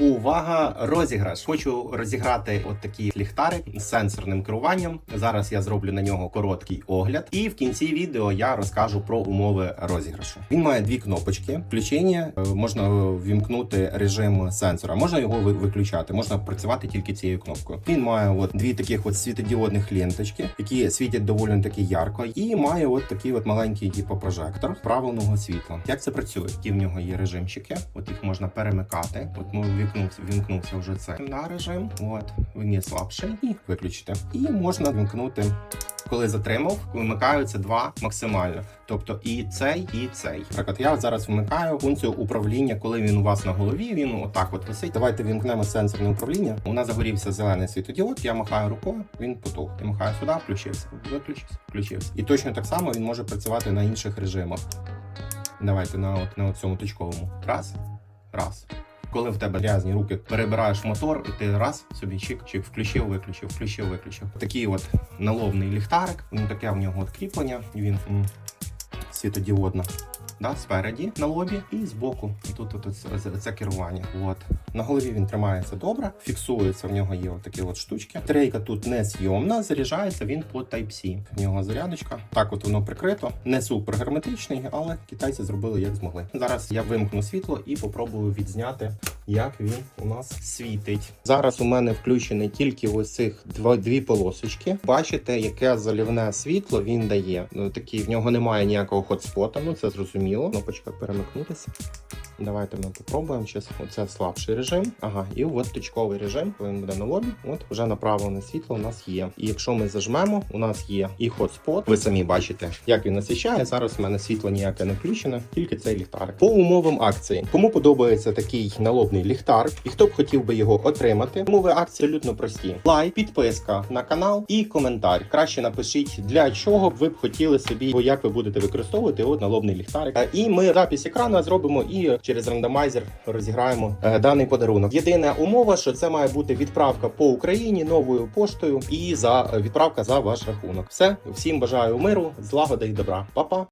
Увага! Розіграш! Хочу розіграти от такі ліхтари з сенсорним керуванням. Зараз я зроблю на нього короткий огляд, і в кінці відео я розкажу про умови розіграшу. Він має дві кнопочки. Включення е, можна ввімкнути режим сенсора, можна його виключати, можна працювати тільки цією кнопкою. Він має от дві таких от світодіодних ленточки, які світять доволі таки ярко, і має от такий от маленький типу прожектор правильного світла. Як це працює? Які в нього є режимчики? От їх можна перемикати. От ну вімкнувся, вімкнувся вже це на режим. От він є слабший і виключити. І можна вімкнути. Коли затримав, вимикаються два максимально. Тобто і цей, і цей. Наприклад, я зараз вмикаю функцію управління, коли він у вас на голові. Він отак от висить. Давайте вімкнемо сенсорне управління. У нас загорівся зелений світодіод. Я махаю рукою, він потух. Я махаю сюди, включився, виключився, включився. І точно так само він може працювати на інших режимах. Давайте на от на цьому точковому. Раз, раз. Коли в тебе грязні руки перебираєш мотор, і ти раз собі чик, чик, включив, виключив, включив, виключив. Такий от налобний ліхтарик. Він таке в нього от. Він м, світодіодна. Да, спереді на лобі і збоку. І тут, тут, це, це керування. От. На голові він тримається добре, фіксується, в нього є такі от штучки. Трейка тут не зйомна, заряджається він по Type-C. В нього зарядочка. Так от воно прикрито. Не супер герметичний, але китайці зробили як змогли. Зараз я вимкну світло і попробую відзняти, як він у нас світить. Зараз у мене включені тільки ось цих дві полосочки. Бачите, яке заливне світло він дає. Ну такі в нього немає ніякого хотспота, ну це зрозуміло. Кнопочка перемикнутися. Давайте ми попробуємо. Зараз оце слабший режим. Ага, і от точковий режим, коли він буде на лобі. От вже направлене світло у нас є. І якщо ми зажмемо, у нас є і хотспот. Ви самі бачите, як він освіщає. Зараз у мене світло ніяке не включене, тільки цей ліхтарик. По умовам акції. Кому подобається такий налобний ліхтар, і хто б хотів би його отримати, умови акції абсолютно прості: лайк, підписка на канал і коментар. Краще напишіть, для чого б ви б хотіли собі, бо як ви будете використовувати от налобний ліхтарик. Е, І ми запис екрану зробимо і через рандомайзер розіграємо е, даний подарунок. Єдина умова, що це має бути відправка по Україні новою поштою і за відправка за ваш рахунок. Все, всім бажаю миру, злагоди і добра. Па-па!